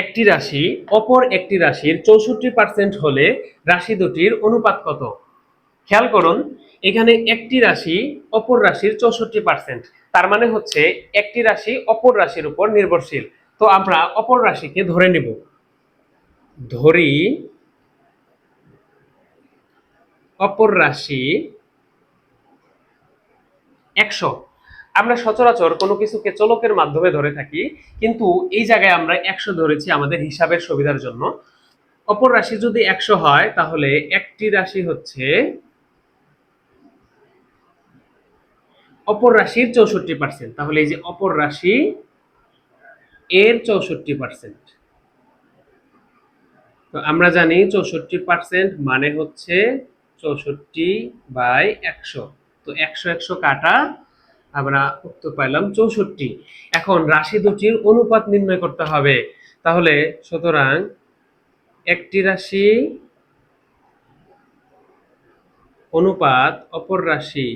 একটি রাশি, অপর একটি রাশির চৌষট্টি পার্সেন্ট হলে রাশি দুটির অনুপাত কত? খেয়াল করুন, এখানে একটি রাশি, অপর রাশির চৌষট্টি পার্সেন্ট তার মানে হচ্ছে একটি রাশি অপর রাশির উপর নির্ভরশীল। তো আমরা অপর রাশিকে ধরে নিব। ধরি অপর রাশি একশো। আমরা সচরাচর কোনো কিছুকে চলকের মাধ্যমে ধরে থাকি, কিন্তু এই জায়গায় আমরা একশো ধরেছি আমাদের হিসাবের সুবিধার জন্য। অপর রাশি যদি একশো হয়, তাহলে একটি রাশি হচ্ছে অপর রাশির চৌষট্টি পার্সেন্ট তাহলে এই যে অপর রাশি এর চৌষট্টি পার্সেন্ট তো আমরা জানি চৌষট্টি পার্সেন্ট মানে হচ্ছে চৌষট্টি বাই একশো। তো একশো একশো কাটা আমরা উত্তর পাইলাম চৌষট্টি। এখন রাশি দুটির অনুপাত নির্ণয় করতে হবে। তাহলে সুতরাং একটি রাশি অনুপাত, অপর রাশি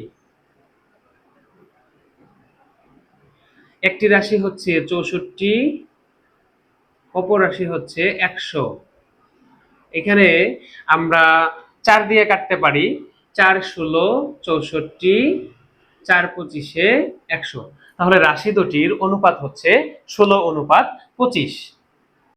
একটি রাশি হচ্ছে চৌষট্টি, অপর রাশি হচ্ছে একশো। এখানে আমরা চার দিয়ে কাটতে পারি, চার, ষোলো, চৌষট্টি চার পঁচিশে একশো। তাহলে রাশি দুটির অনুপাত হচ্ছে ষোলো অনুপাত পঁচিশ।